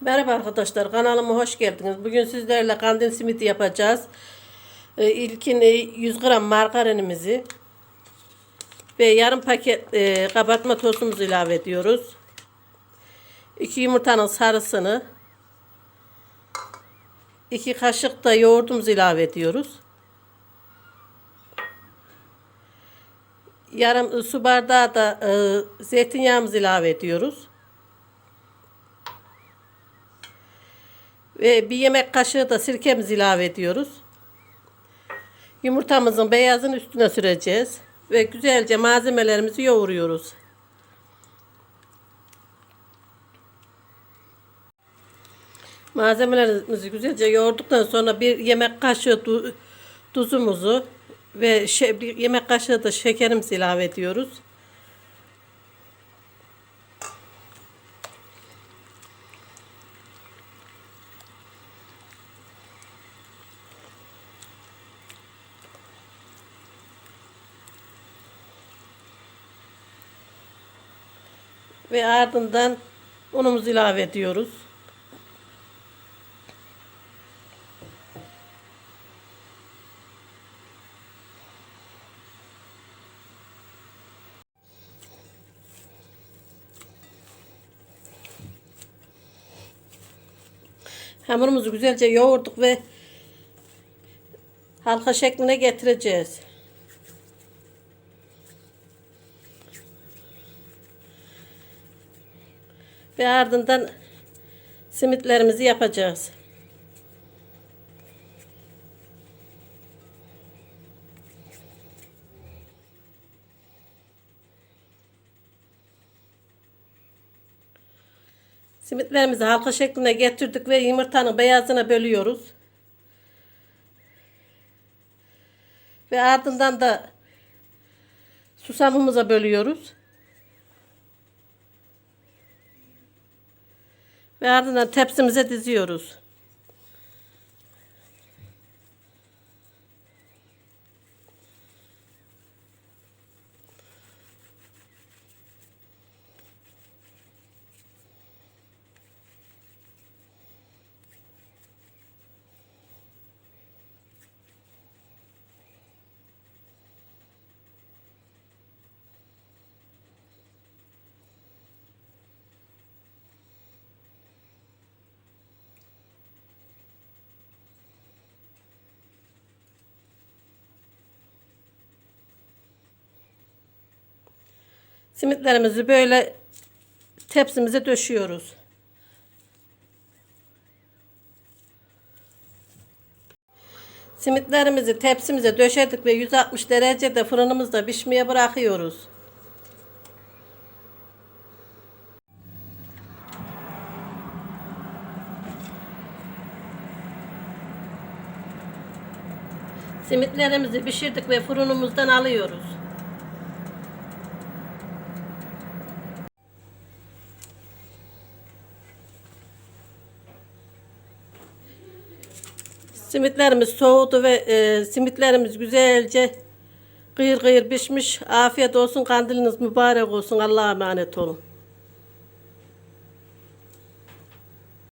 Merhaba arkadaşlar kanalıma hoş geldiniz. Bugün sizlerle kandil simidi yapacağız. Ee, İlkin 100 gram margarinimizi ve yarım paket e, kabartma tozumuzu ilave ediyoruz. 2 yumurtanın sarısını 2 kaşık da yoğurdumuzu ilave ediyoruz. Yarım su bardağı da e, zeytinyağımızı ilave ediyoruz. Ve bir yemek kaşığı da sirkemizi ilave ediyoruz. Yumurtamızın beyazını üstüne süreceğiz. Ve güzelce malzemelerimizi yoğuruyoruz. Malzemelerimizi güzelce yoğurduktan sonra bir yemek kaşığı tu- tuzumuzu ve bir yemek kaşığı da şekerimizi ilave ediyoruz. Ve ardından unumuzu ilave ediyoruz. Hamurumuzu güzelce yoğurduk ve halka şekline getireceğiz. Ve ardından simitlerimizi yapacağız. Simitlerimizi halka şekline getirdik ve yumurtanın beyazını bölüyoruz. Ve ardından da susamımıza bölüyoruz. Ve ardından tepsimize diziyoruz. Simitlerimizi böyle tepsimize döşüyoruz. Simitlerimizi tepsimize döşedik ve 160 derecede fırınımızda pişmeye bırakıyoruz. Simitlerimizi pişirdik ve fırınımızdan alıyoruz. Simitlerimiz soğudu ve e, simitlerimiz güzelce kıyır kıyır pişmiş. Afiyet olsun, kandiliniz mübarek olsun. Allah'a emanet olun.